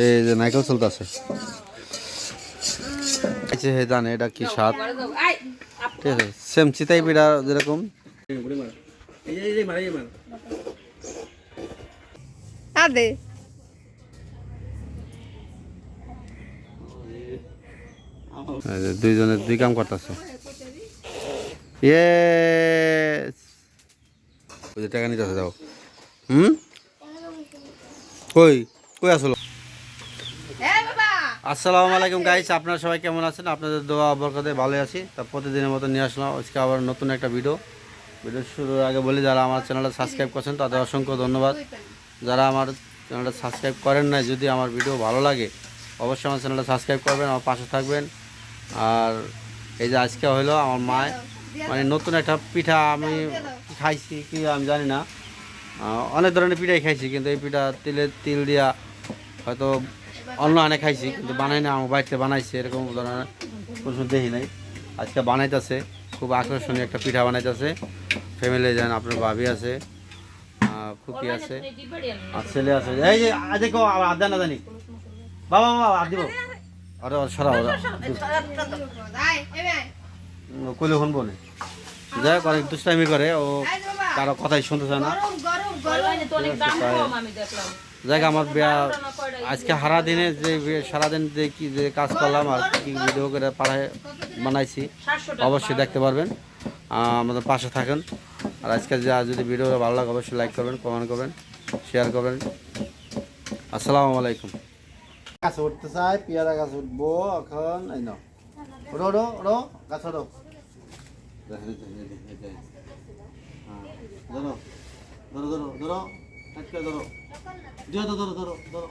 এই যে নাইকেল চলতেছে হে জানে এটা কি স্বাদ? ঠিক আছে সেম চিতাই পিঠা যেরকম। আদে। দুইজনে দুই কাম করতেছে। টাকা নিতে আছে যাও। হুম? কই? কই আসলো? আসসালামু আলাইকুম গাইস আপনারা সবাই কেমন আছেন? আপনাদের দোয়া বরকতে ভালো আছি। তা প্রতিদিনের মতো নিয়ে আসলাম। আজকে আবার নতুন একটা ভিডিও ভিডিও শুরুর আগে বলি, যারা আমার চ্যানেলটা সাবস্ক্রাইব করছেন, তাদের অসংখ্য ধন্যবাদ। যারা আমার চ্যানেলটা সাবস্ক্রাইব করেন নাই, যদি আমার ভিডিও ভালো লাগে, অবশ্যই আমার চ্যানেলটা সাবস্ক্রাইব করবেন, আমার পাশে থাকবেন। আর এই যে আজকে হলো আমার মায় মানে নতুন একটা পিঠা আমি খাইছি কি আমি জানি না। অনেক ধরনের পিঠাই খাইছি, কিন্তু এই পিঠা তিলের তিল দিয়া হয়তো অন্য আনে খাইছি কিন্তু বানাই না আমার বাড়িতে বানাইছে এরকম ধরনের কোনো দেখি নাই। আজকে বানাইতেছে খুব আকর্ষণীয় একটা পিঠা বানাইতেছে। ফ্যামিলি যান আপনার ভাবি আছে খুকি আছে আর ছেলে আছে। এই যে আজ দেখো আদা না জানি বাবা বাবা আর দিব। আরে সরা কইলে শুনব না। যাই হোক অনেক দুষ্টামি করে ও কারও কথাই শুনতে চায় না যাক আমার আজকে সারা দিনে যে সারাদিন যে কি যে কাজ করলাম আর কি ভিডিও করে পাড়ায় বানাইছি, অবশ্যই দেখতে পারবেন। আমাদের পাশে থাকেন। আর আজকে যা যদি ভিডিওটা ভালো লাগে, অবশ্যই লাইক করবেন কমেন্ট করবেন শেয়ার করবেন। আসসালামু আলাইকুম। গাছ উঠতে চাই, পেয়ারা গাছ উঠবো এখন, এই নাও। ওড়ো ওড়ো ওড়ো গাছ ওড়ো ধরো ধরো ধরো ধরো। আটকে ধরো। দিও তো ধরো ধরো ধরো।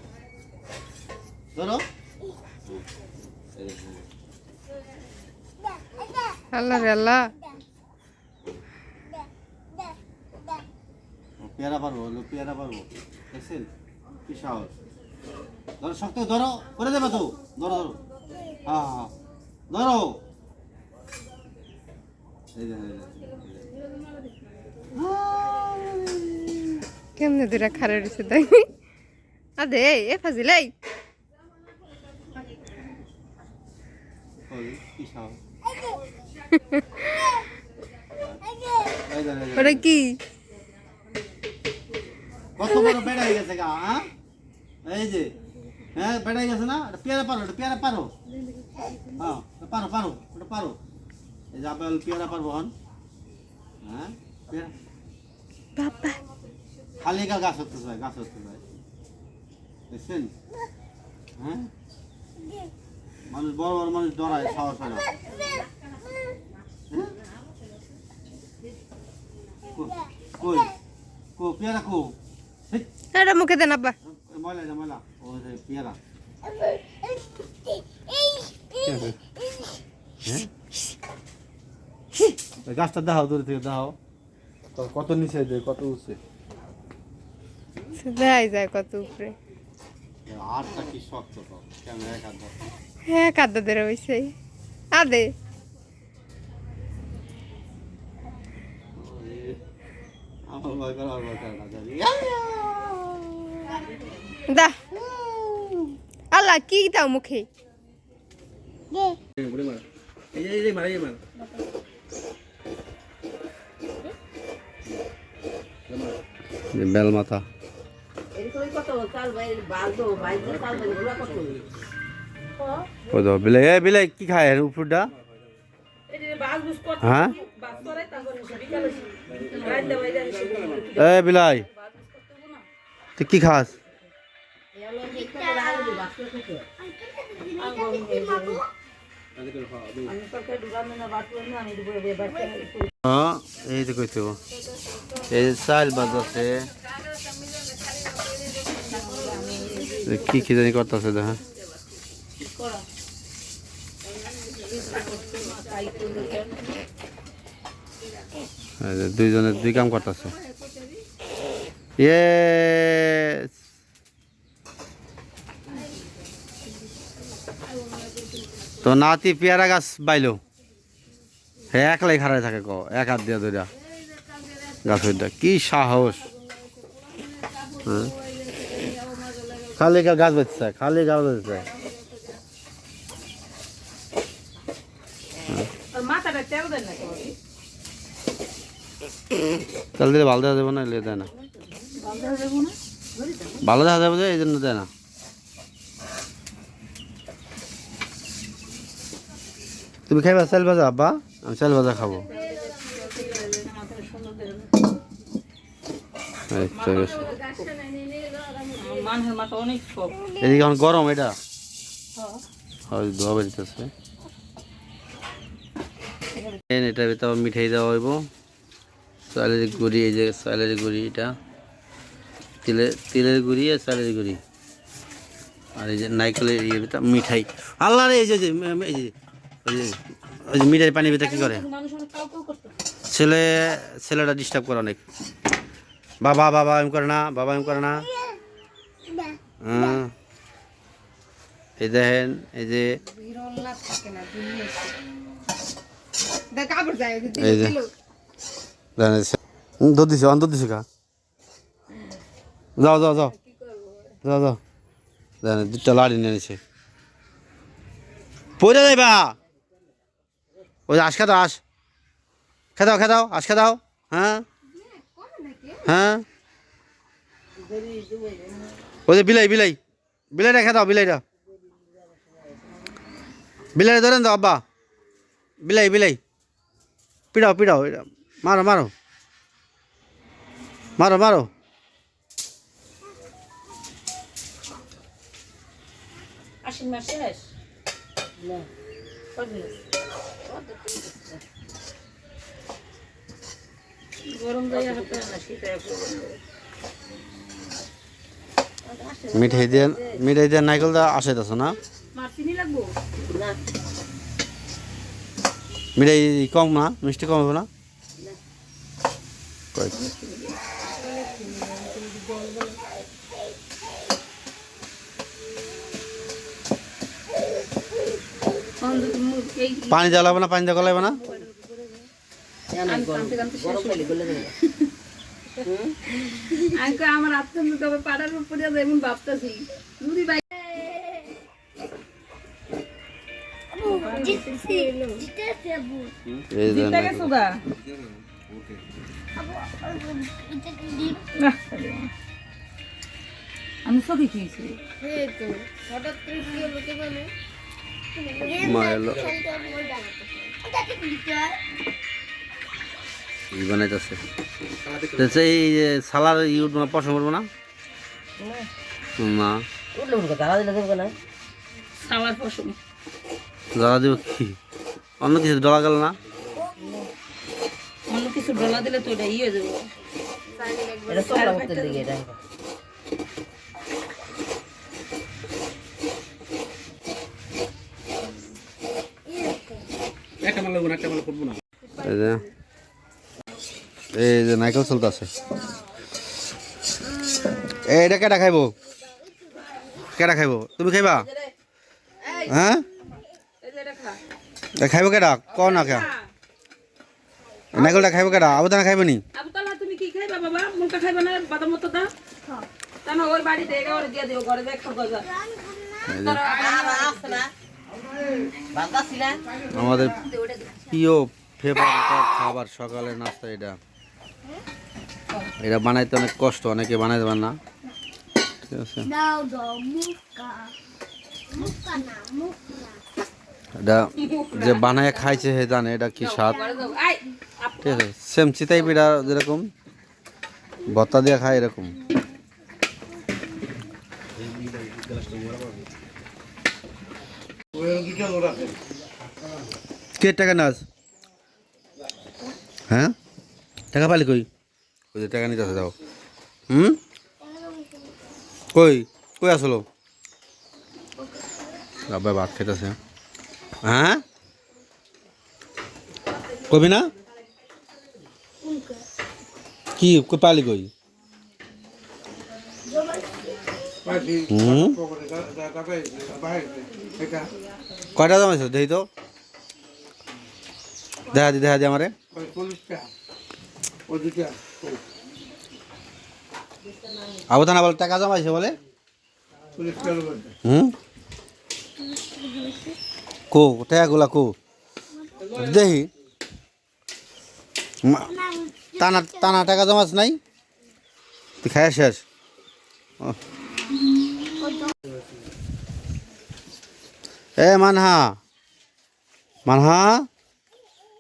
ধরো। আল্লাহ রে আল্লাহ। পেয়ারা পারব লোক পেয়ারা পারব। দেখছেন? কি সাহস। ধরো শক্ত ধরো করে দেবে তো। ধরো ধরো। হ্যাঁ হ্যাঁ ধরো। এই। কেমনে দুরা খারে রয়েছে তাই আদে এ ফাজিল এই। ওটা কি? কত বড় বেড়া হয়ে গেছে গা হ্যাঁ এই যে হ্যাঁ বেড়া হয়ে গেছে না? এটা পেয়ারা পারো এটা পেয়ারা পারো। হ্যাঁ পারো পারো ওটা পারো। এই যে আপেল পেয়ারা পারব হন হ্যাঁ পেয়ারা বাবা। খালি গা গাছ হতে চায় গাছ হতে চায়। দেখছেন? হ্যাঁ? মানুষ বড় বড় মানুষ ডরায় সাহস হয় না। হ্যাঁ? কই? কো পেয়ারা কো? এটা মুখে দেন আব্বা। ময়লা যে ময়লা। ও যে পেয়ারা? গাছটা দেখাও দূরে থেকে দেখাও। তো কত নিচে কত উঠছে দেখাই যায় কত উপরে। হ্যাঁ কাদ্দা ধরে হয়েছে আদে দা। আল্লাহ কি দাও মুখে? বেল মাথা ওই তো বিলাই, এ বিলাই, কি খায় এর উপরটা? হ্যাঁ? এ বিলাই, তুই কি খাস? হ্যাঁ এই তো কইতে। এই যে চাল বাজ আছে। কি কি জানি করতেছে, দেখা। দুইজনে দুই কাম করতেছে। ইয়েস তো নাতি পেয়ারা গাছ বাইলো। হ্যাঁ একলাই খাড়ায় থাকে ক, এক হাত দিয়া ধরিয়া। গাছ কি সাহস। হ্যাঁ? খালি গাছ চায় খালি গাছ চায় তেল দিলে ভালো দেখা যাবে না এলে দেয় না। ভালো দেখা যাবে এই জন্য দেয় না। তুমি খাইবা চাল ভাজা আব্বা। আমি চাল ভাজা খাব এই তো গেছে। মানুষের মাথা অনেক সব এদিকে এখন গরম এটা। হয়। ধোয়া বেরিতেছে এটার ভিতরে মিঠাই দেওয়া হইব। চালের গুড়ি এই যে চালের গুড়ি এটা। তিলের তিলের গুড়ি আর চালের গুড়ি। আর এই যে নাইকেলের ইয়ে ভিতরে মিঠাই। আল্লাহ রে এই যে এই যে, ওই যে মিঠাই পানির ভিতরে কি করে? ছেলে ছেলেটা ডিস্টার্ব করে অনেক। বাবা বাবা এম করে না বাবা এম করে না। হ্যাঁ। এই দেখেন এই যে। দুধ দিছে অন্ত দিছে কা যাও যাও যাও। যাও যাও। দেখেন দুটা লাড়ি নিয়ে নিছে। পড়ে যাইবা। ওই যে আশ খেদাও খেদাও আশ। খেদাও হ্যাঁ। হ্যাঁ? ওই যে বিলাই বিলাই। বিলাইটা খেদাও বিলাইটা। বিলাইটা ধরেন দাও আব্বা। বিলাই বিলাই। পিড়াও পিড়াও এটা। মারো মারো। মারো মারো। শীতে মিঠাই দিয়ে মিঠাই দিয়ে নাইকেল দা আসে তো না মিঠাই কম না? মিষ্টি কম হবে না? পানি জ্বালাবে না? পানি দিয়ে না আমি কানতে কানতে শেষ হয়ে গেল। আমি কই আমার আত্মীয় তবে পাড়ার উপরে যেমন ভাবতেছি। যদি ভাই। আমি সবই খেয়েছি হঠাৎ করে ই বানাইতেছে। তো সেই যে সালার না পছন্দ করব না? না। সালার পশম জ্বালা দিব কি? অন্য কিছু ডলা গেল না? অন্য কিছু ডলা দিলে তো এটা ইয়ে দেবো এই যে নাইকেল চলতেছে এটা কেটা খাইবো? কেটা খাইবো? তুমি খাইবা? হ্যাঁ? খাইবো কেটা ক না কে নাইকেলটা খাইবো কেটা আবু তালা তুমি কি খাইবা বাবা? মুলকা খাইবা না বাদাম মতো দা তা না ওর বাড়িতে এগা ওর দিয়ে দিও ঘরে দেখ খাব যা আমাদের প্রিয় ফেভারিট খাবার সকালের নাস্তা এটা। এটা বানাইতে অনেক কষ্ট অনেকে বানাইতে পারে না। ঠিক আছে? এটা যে বানায় খাইছে হে জানে এটা কি স্বাদ? ঠিক আছে সেম চিতাই পিঠা যেরকম ভত্তা দিয়ে খায় এরকম। কে টাকা নাচ? হ্যাঁ? টাকা পালি কই? ওই টাকা নিতে আছে, যাও। হুম? কই? কই আসলো? বাবা ভাত খেতেছে হ্যাঁ? কবি না? কি, কই পালি কই? কয়টা জমাইছো দেই তো? দেখা দি দেখা দি আমারে। আবদানা বলে টাকা জমাইছে বলে? হুম? কো টাকাগুলা কো? দেখি টানা টানা টাকা জমাস নাই? তুই খায় শেষ। এ মানহা। মানহা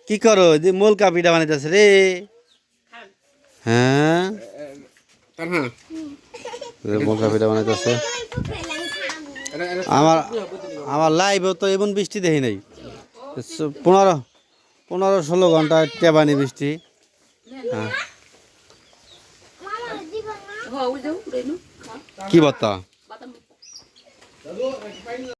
কি করো? মোল কাপিটা বানাইতেছে রে। হ্যাঁ? বানাইতেছে। আমার আমার লাইভেও তো এমন বৃষ্টি দেখি নাই। পনেরো পনেরো ষোলো ঘণ্টা টেবানি বৃষ্টি। হ্যাঁ। মামা দিবা না হ্যাঁ কি বার্তা?